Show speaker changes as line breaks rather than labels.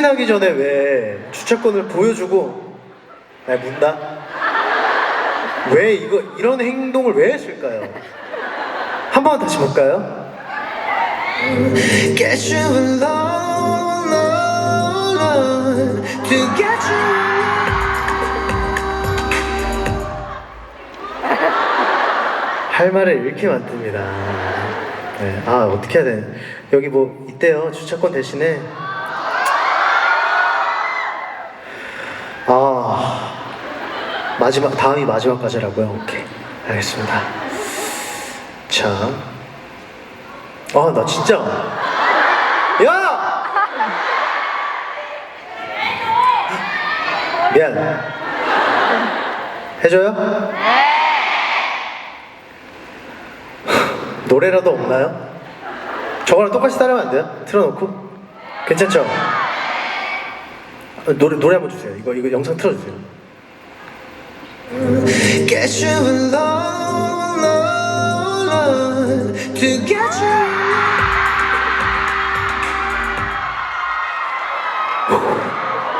행진하기 전에 왜 주차권을 보여주고 날 문다? 왜 이거 이런 행동을 왜 했을까요? 한 번 다시 볼까요? Get you alone, alone, to get you. 할 말을 이렇게 만듭니다. 네, 아 어떻게 해야 돼? 여기 뭐 있대요 주차권 대신에. 마지막 다음이 마지막까지라고요. 오케이 알겠습니다. 자, 아나 진짜 야 미안 해줘요? 노래라도 없나요? 저거랑 똑같이 따라하면 안 돼요? 틀어놓고 괜찮죠? 어, 노래 노래 한번 주세요. 이거 이거 영상 틀어주세요. Get you alone, alone, to get you alone.